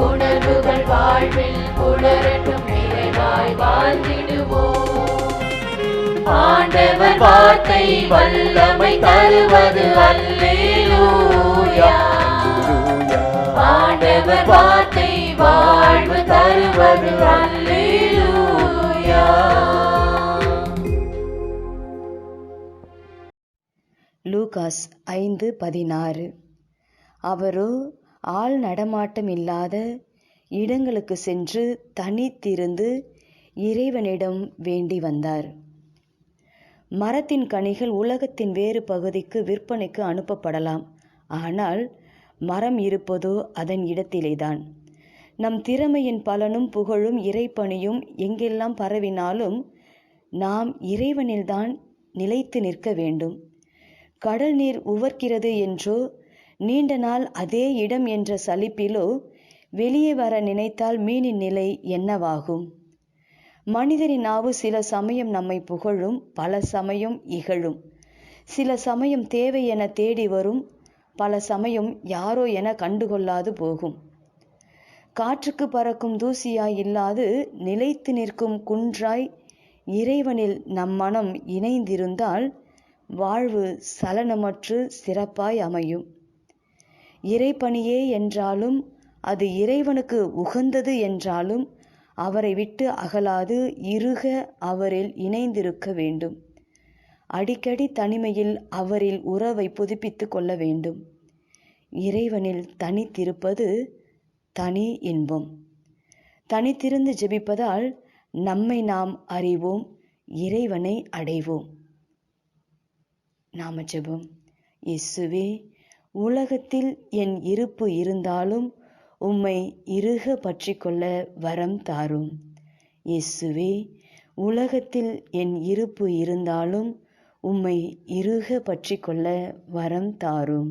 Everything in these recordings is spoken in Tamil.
உணர்வுகள் வாழ்வில் புலரட்டும் நிறைவாய் வாழ்ந்திடுவோம். ஆண்டவர் வார்த்தை வல்லமை தருவது அல்லேலூயா. ஆண்டவர் வார்த்தை வாழ்வு தருவது அல்லேலூயா. லூகாஸ் ஐந்து பதினாறு. அவரோ ஆள் நடமாட்டம் இல்லாத இடங்களுக்கு சென்று தனித்திருந்து இறைவனிடம் வேண்டி வந்தார். மரத்தின் கனிகள் உலகத்தின் வேறு பகுதிக்கு விற்பனைக்கு அனுப்பப்படலாம். ஆனால் மரம் இருப்பதோ அதன் இடத்திலேதான். நம் திறமையின் பலனும் புகழும் இறைப்பணியும் எங்கெல்லாம் பரவினாலும் நாம் இறைவனில்தான் நிலைத்து நிற்க வேண்டும். கடல் நீர் உவர்க்கிறது என்றோ நீண்ட நாள் அதே இடம் என்ற சலிப்பிலோ வெளியே வர நினைத்தால் மீனின் நிலை என்னவாகும்? மனிதரின் நாவு சில சமயம் நம்மை புகழும் பல சமயம் இகழும். சில சமயம் தேவை என தேடி வரும் பல சமயம் யாரோ என கண்டுகொள்ளாது போகும். காற்றுக்கு பறக்கும் தூசியாய் இல்லாது நிலைத்து நிற்கும் குன்றாய் இறைவனில் நம் மனம் இணைந்திருந்தால் வாழ்வு சலனமற்று சிறப்பாய் அமையும். இறைப்பணியே என்றாலும் அது இறைவனுக்கு உகந்தது என்றாலும் அவரை விட்டு அகலாது இறுக அவரில் இணைந்திருக்க வேண்டும். அடிக்கடி தனிமையில் அவரில் உறவை புதுப்பித்து கொள்ள வேண்டும். இறைவனில் தனித்திருப்பது தனி இன்பம். தனித்திருந்து ஜெபிப்பதால் நம்மை நாம் அறிவோம் இறைவனை அடைவோம். நாம ஜெபம். இயேசுவே உலகத்தில் என் இருப்பு இருந்தாலும் உம்மை இறுக பற்றி கொள்ள வரம் தாரும். இயேசுவே உலகத்தில் என் இருப்பு இருந்தாலும் உம்மை இறுக பற்றி கொள்ள வரம் தாரும்.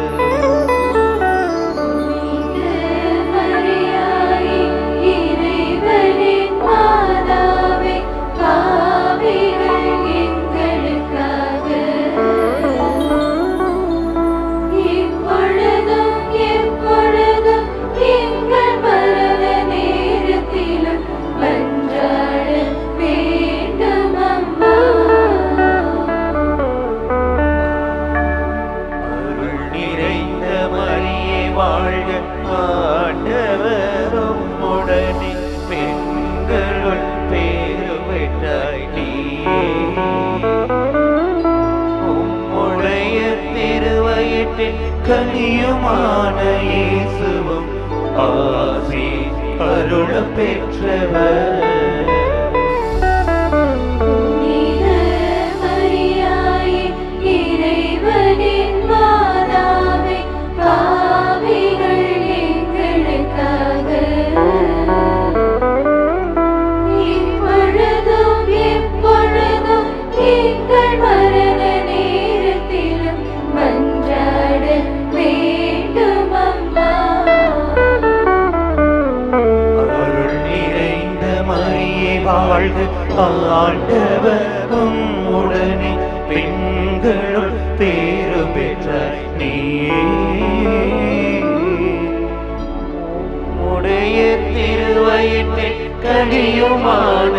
ஆசி அருள பெற்றவர் வாழ்க ஆண்டவரும் உடனே பெண்களுள் பேரு பெற்ற நீயே. உடைய திருவயிற்றின் கனியுமான